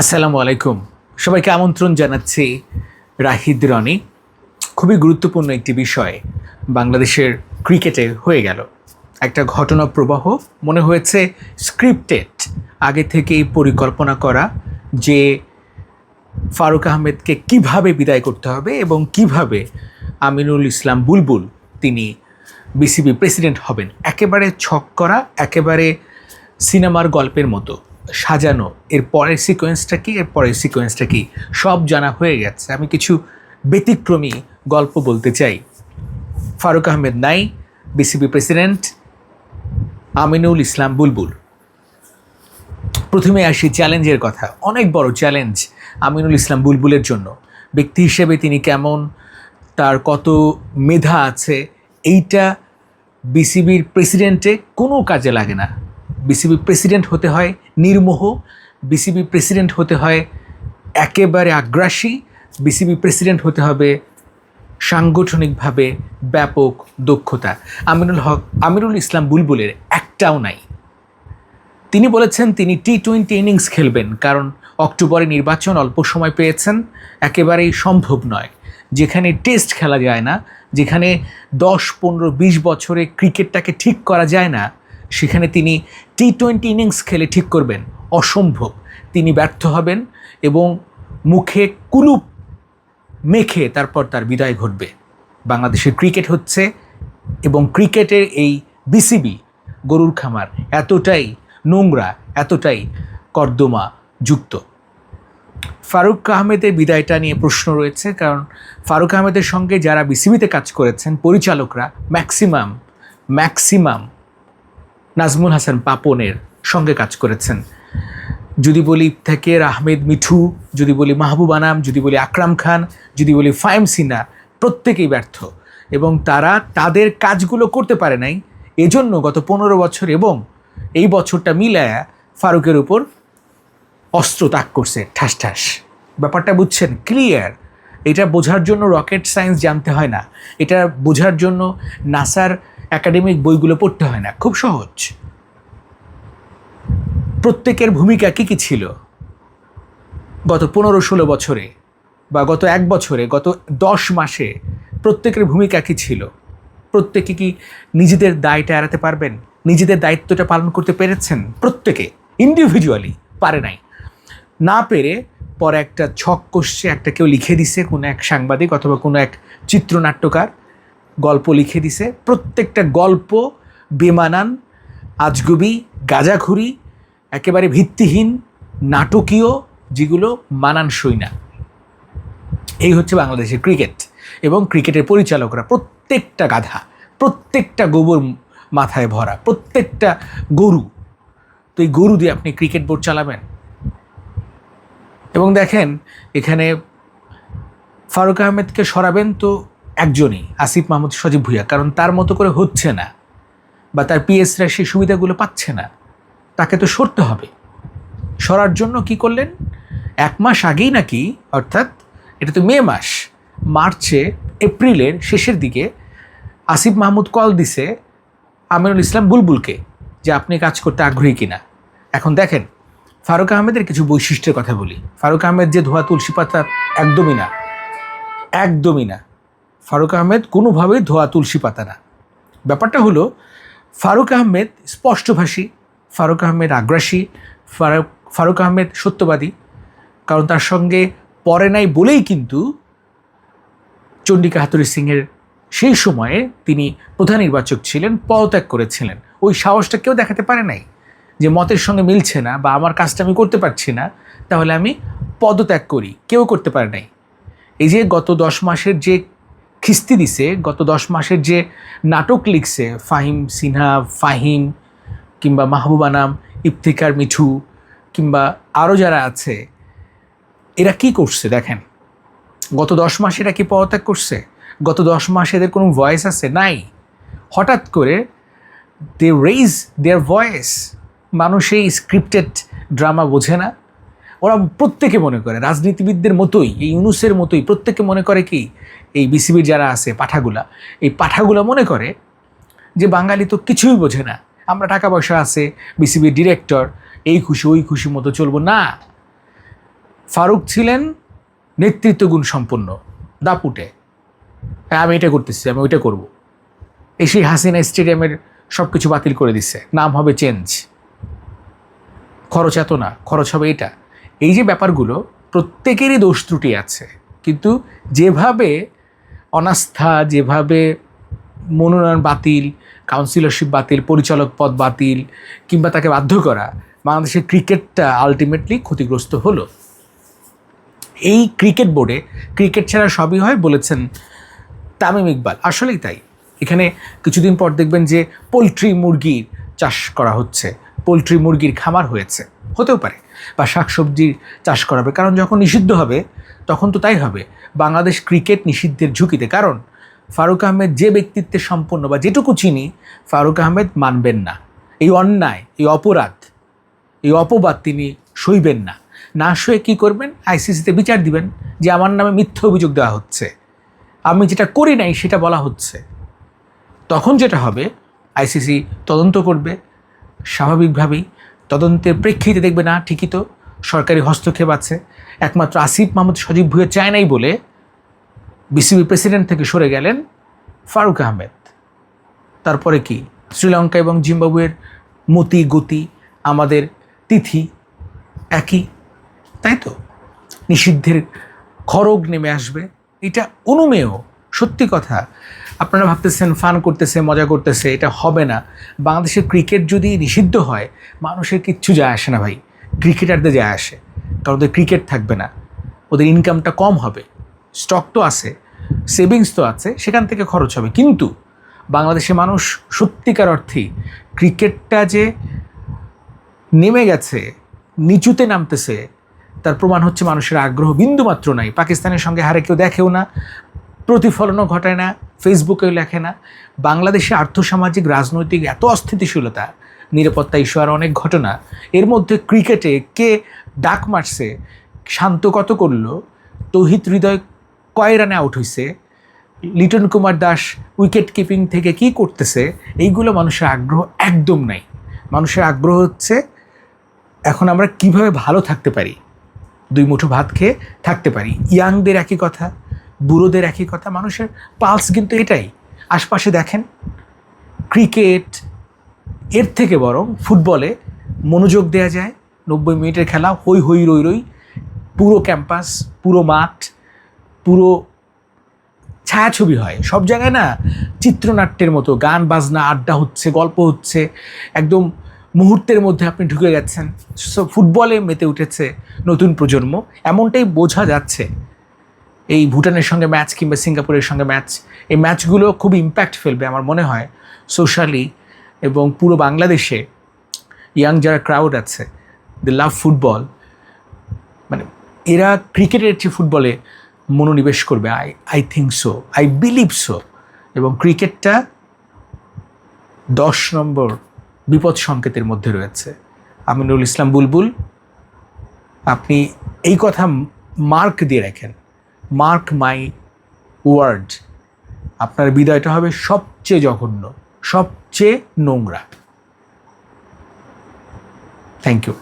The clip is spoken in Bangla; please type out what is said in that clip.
আসসালামু আলাইকুম। সবাইকে আমন্ত্রণ জানাচ্ছি রাহিদ রনি। খুবই গুরুত্বপূর্ণ একটি বিষয় বাংলাদেশের ক্রিকেটে হয়ে গেল। একটা ঘটনা প্রবাহ, মনে হয়েছে স্ক্রিপ্টেড, আগে থেকেই পরিকল্পনা করা যে ফারুক আহমেদকে কীভাবে বিদায় করতে হবে এবং কীভাবে আমিনুল ইসলাম বুলবুল, তিনি বিসিবি প্রেসিডেন্ট হবেন। একেবারে ছক করা, একেবারে সিনেমার গল্পের মতো। সাজানো। এর পরের সিকোয়েন্সটা কী? এর পরের সিকোয়েন্সটা কি? সব জানা হয়ে গেছে। আমি কিছু ব্যতিক্রমী গল্প বলতে চাই। ফারুক আহমেদ নাই, বিসিবি প্রেসিডেন্ট আমিনুল ইসলাম বুলবুল। প্রথমে আসি চ্যালেঞ্জের কথা। অনেক বড় চ্যালেঞ্জ আমিনুল ইসলাম বুলবুলের জন্য। ব্যক্তি হিসেবে তিনি কেমন? তার কত মেধা আছে? এইটা বিসিবির প্রেসিডেন্টে কোনো কাজে লাগে না। বিসিবি প্রেসিডেন্ট হতে হয় নির্মোহ বিসিবি প্রেসিডেন্ট হতে হয় একেবারে আগ্রাসী বিসিবি প্রেসিডেন্ট হতে হবে সাংগঠনিকভাবে ব্যাপক দক্ষতা। আমিরুল হক আমিরুল ইসলাম বুলবুলের একটাও নাই। তিনি বলেছেন তিনি টি টোয়েন্টি ইনিংস খেলবেন, কারণ অক্টোবরে নির্বাচন অল্প সময় পেয়েছেন, একেবারেই সম্ভব নয়। যেখানে টেস্ট খেলা যায় না, যেখানে দশ, পনেরো, বিশ বছরে ক্রিকেটটাকে ঠিক করা যায় না সেখানে তিনি টি টোয়েন্টি ইনিংস খেলে ঠিক করবেন। অসম্ভব। তিনি ব্যর্থ হবেন এবং মুখে কুলুপ মেখে তারপর তার বিদায় ঘটবে। বাংলাদেশের ক্রিকেট হচ্ছে এবং ক্রিকেটের এই বিসিবি গরুর খামার, এতটাই নোংরা, এতটাই কর্দমা যুক্ত। ফারুক আহমেদের বিদায়টা নিয়ে প্রশ্ন রয়েছে, কারণ ফারুক আহমেদের সঙ্গে যারা বিসিবিতে কাজ করেছেন, পরিচালকরা ম্যাক্সিমাম ম্যাক্সিমাম নাজমুল হাসান পাপনের সঙ্গে কাজ করেছেন। যদি বলি ইফতেকের আহমেদ মিঠু, যদি বলি মাহবুব আনাম, যদি বলি আকরাম খান, যদি বলি ফাইম সিনা প্রত্যেকেই ব্যর্থ। এবং তারা তাদের কাজগুলো করতে পারে নাই। এজন্য গত পনেরো বছর এবং এই বছরটা মিলায়া ফারুকের উপর অস্ত্র তাক করছে, ঠাস ঠাস। ব্যাপারটা বুঝছেন? ক্লিয়ার। এটা বোঝার জন্য রকেট সায়েন্স জানতে হয় না। এটা বোঝার জন্য নাসার একাডেমিক বইগুলো পড়তে হয় না, খুব সহজ। প্রত্যেকের ভূমিকা কী কী ছিল? গত পনেরো ষোলো বছরে বা গত এক বছরে, গত দশ মাসে প্রত্যেকের ভূমিকা কী ছিল? প্রত্যেকে কি নিজেদের দায়টা এড়াতে পারবেন? নিজেদের দায়িত্বটা পালন করতে পেরেছেন? প্রত্যেকে ইন্ডিভিজুয়ালি পারে নাই। না পেরে পরে একটা ছক কষছে, একটা কেউ লিখে দিছে, কোনো এক সাংবাদিক অথবা কোনো এক চিত্রনাট্যকার। গল্প লিখে দিছে। প্রত্যেকটা গল্প বেমানান, আজগুবি গাজাখুরি একেবারে ভিত্তিহীন, নাটকীয়, যেগুলো মানানসই না। এই হচ্ছে বাংলাদেশের ক্রিকেট এবং ক্রিকেটের পরিচালকরা প্রত্যেকটা গাধা, প্রত্যেকটা গোবর মাথায় ভরা, প্রত্যেকটা গরু। তো এই গরু দিয়ে আপনি ক্রিকেট বোর্ড চালাবেন? এবং দেখেন, এখানে ফারুক আহমেদকে সরাবেন তো একজনই, আসিফ মাহমুদ সজীব ভুইয়া, কারণ তার মতো করে হচ্ছে না বা তার পিএসরা সেই সুবিধাগুলো পাচ্ছে না। তাকে তো সরতে হবে। সরার জন্য কি করলেন? এক মাস আগেই নাকি, অর্থাৎ এটা তো মে মাস, মার্চে, এপ্রিলের শেষের দিকে আসিফ মাহমুদ কল দিছে আমিনুল ইসলাম বুলবুলকে যে আপনি কাজ করতে আগ্রহী কিনা। এখন দেখেন, ফারুক আহমেদের কিছু বৈশিষ্ট্যের কথা বলি। ফারুক আহমেদ যে ধোয়া তুলসী পাতা, একদমই না একদমই না। ফারুক আহমেদ কোনোভাবেই ধোয়া তুলসী পাতা না। ব্যাপারটা হলো, ফারুক আহমেদ স্পষ্টভাষী, ফারুক আহমেদ আগ্রাসী, ফারুক ফারুক আহমেদ সত্যবাদী। কারণ তার সঙ্গে পরে নাই বলেই কিন্তু চণ্ডিকা হাতুরি সিংয়ের সেই সময়ে তিনি প্রধান নির্বাচক ছিলেন, পদত্যাগ করেছিলেন। ওই সাহসটা কেউ দেখাতে পারে নাই যে মতের সঙ্গে মিলছে না বা আমার কাজটা আমি করতে পারছি না, তাহলে আমি পদত্যাগ করি। কেউ করতে পারে নাই। এই যে গত দশ মাসের যে খিস্তি দিছে, গত দশ মাসের যে নাটক লিখছে, ফাহিম সিনহা, ফাহিম কিংবা মাহবুব আনাম ইফতিকার মিঠু কিংবা আরও যারা আছে, এরা কি করছে দেখেন? গত দশ মাসে এরা কি পদত্যাগ করছে? গত দশ মাসে এদের কোনো ভয়েস আছে? নাই। হঠাৎ করে দে রেইজ দেয়ার ভয়েস মানুষ এই স্ক্রিপ্টেড ড্রামা বোঝে না। ওরা প্রত্যেকে মনে করে, রাজনীতিবিদদের মতোই, এই ইউনুসের মতোই, প্রত্যেকে মনে করে কি এই বিসিবির যারা আছে, পাঠাগুলা, এই পাঠাগুলা মনে করে যে বাঙালি তো কিছুই বোঝে না। আমরা টাকা পয়সা আছে বিসিবির ডিরেক্টর এই খুশি, ওই খুশি মতো চলবো। না, ফারুক ছিলেন নেতৃত্ব গুণ সম্পন্ন, দাপুটে। হ্যাঁ আমি এটা করতেছি, আমি ওইটা করব। এই সেই হাসিনা স্টেডিয়ামের সব কিছু বাতিল করে দিচ্ছে নাম হবে চেঞ্জ। খরচ এত না, খরচ হবে এটা। এই যে ব্যাপারগুলো, প্রত্যেকেরই দোষ ত্রুটি আছে। কিন্তু যেভাবে অনাস্থা, যেভাবে মনোনয়ন বাতিল কাউন্সিলরশিপ বাতিল, পরিচালক পদ বাতিল, কিংবা তাকে বাধ্য করা, বাংলাদেশের ক্রিকেটটা আলটিমেটলি ক্ষতিগ্রস্ত হলো। এই ক্রিকেট বোর্ডে, ক্রিকেট ছাড়া সবই হয় বলেছেন তামিম ইকবাল। আসলেই তাই। এখানে কিছুদিন পর দেখবেন যে পোলট্রি মুরগির চাষ করা হচ্ছে। পোলট্রি মুরগির খামার হয়েছে। হতেও পারে। বা শাকসবজির চাষ করা হবে। কারণ যখন নিষিদ্ধ হবে তখন তো তাই হবে। বাংলাদেশ ক্রিকেট নিষিদ্ধের ঝুঁকিতে। কারণ ফারুক আহমেদ যে ব্যক্তিত্বে সম্পন্ন বা যেটুকু চিনি, ফারুক আহমেদ মানবেন না। এই অন্যায়, এই অপরাধ, এই অপবাদ তিনি সইবেন না। না সয়ে কী করবেন? আইসিসিতে বিচার দিবেন যে আমার নামে মিথ্যা অভিযোগ দেওয়া হচ্ছে। আমি যেটা করি নাই সেটা বলা হচ্ছে। তখন যেটা হবে, আইসিসি তদন্ত করবে। স্বাভাবিকভাবেই তদন্তের প্রেক্ষিতে দেখবে, না, ঠিকই তো। সরকারি হস্তক্ষেপ আছে। একমাত্র আসিফ মাহমুদ সজীব ভুঁইয়া চায় নাই বলে বিসিবি প্রেসিডেন্ট থেকে সরে গেলেন ফারুক আহমেদ। তারপরে কি? শ্রীলঙ্কা এবং জিম্বাবুয়ের মতি, গতি, আমাদের তিথি একই, তাই তো? নিষিদ্ধের খড়গ নেমে আসবে। এটা অনুমেয়, সত্যি কথা। আপনারা ভাবতেছেন, ফান করতেছে, মজা করতেছে, এটা হবে না। বাংলাদেশের ক্রিকেট যদি নিষিদ্ধ হয়, মানুষের কিচ্ছু যায় আসে না ভাই। ক্রিকেটারদের যায় আসে। কারণ ওদের ক্রিকেট থাকবে না। ওদের ইনকামটা কম হবে। স্টক তো আছে সেভিংস তো আছে, সেখান থেকে খরচ হবে। কিন্তু বাংলাদেশের মানুষ সত্যিকার অর্থেই ক্রিকেটটা যে নেমে গেছে, নিচুতে নামতেছে, তার প্রমাণ হচ্ছে মানুষের আগ্রহ বিন্দুমাত্র নাই। পাকিস্তানের সঙ্গে হারে কেউ দেখেও না, প্রতিফলনও ঘটায় না ফেসবুকেও লেখে না। বাংলাদেশে আর্থসামাজিক, রাজনৈতিক এত অস্থিতিশীলতা নিরাপত্তা ইস্যু আর অনেক ঘটনা। এর মধ্যে ক্রিকেটে কে ডাক মারছে, শান্ত কত করল? তৌহিদ হৃদয় কয় রানে আউট হয়েছে লিটন কুমার দাস উইকেট কিপিং থেকে কি করতেছে? এইগুলো মানুষের আগ্রহ একদম নাই। মানুষের আগ্রহ হচ্ছে এখন আমরা কীভাবে ভালো থাকতে পারি? দুই মুঠো ভাত খেয়ে থাকতে পারি। ইয়াংদের একই কথা, বুড়োদের একই কথা, মানুষের পালস কিন্তু এটাই। আশপাশে দেখেন ক্রিকেট এর থেকে বরং ফুটবলে মনোযোগ দেওয়া যায়। নব্বই মিনিটের খেলা, হই হই রই রই, পুরো ক্যাম্পাস, পুরো মাঠ, পুরো ছায়াছবি হয়। সব জায়গায় না চিত্রনাট্যের মতো, গান, বাজনা, আড্ডা হচ্ছে, গল্প হচ্ছে, একদম মুহূর্তের মধ্যে আপনি ঢুকে গেছেন। সো ফুটবলে মেতে উঠেছে নতুন প্রজন্ম। এমনটাই বোঝা যাচ্ছে এই ভুটানের সঙ্গে ম্যাচ কিংবা সিঙ্গাপুরের সঙ্গে ম্যাচ। এই ম্যাচগুলো খুব ইম্প্যাক্ট ফেলবে আমার মনে হয়। সোশ্যালি এবং পুরো বাংলাদেশে ইয়াং যারা ক্রাউড আছে দে লাভ ফুটবল মানে এরা ক্রিকেটের চেয়ে ফুটবলে মনোনিবেশ করবে I I think so I believe so এবং ক্রিকেটটা দশ নম্বর বিপদ সংকেতের মধ্যে রয়েছে। আমিনুল ইসলাম বুলবুল, আপনি এই কথা মার্ক দিয়ে রাখেন। মার্ক মাই ওয়ার্ড আপনার বিদায়টা হবে সবচেয়ে জঘন্য সবচেয়ে নোংরা। Thank you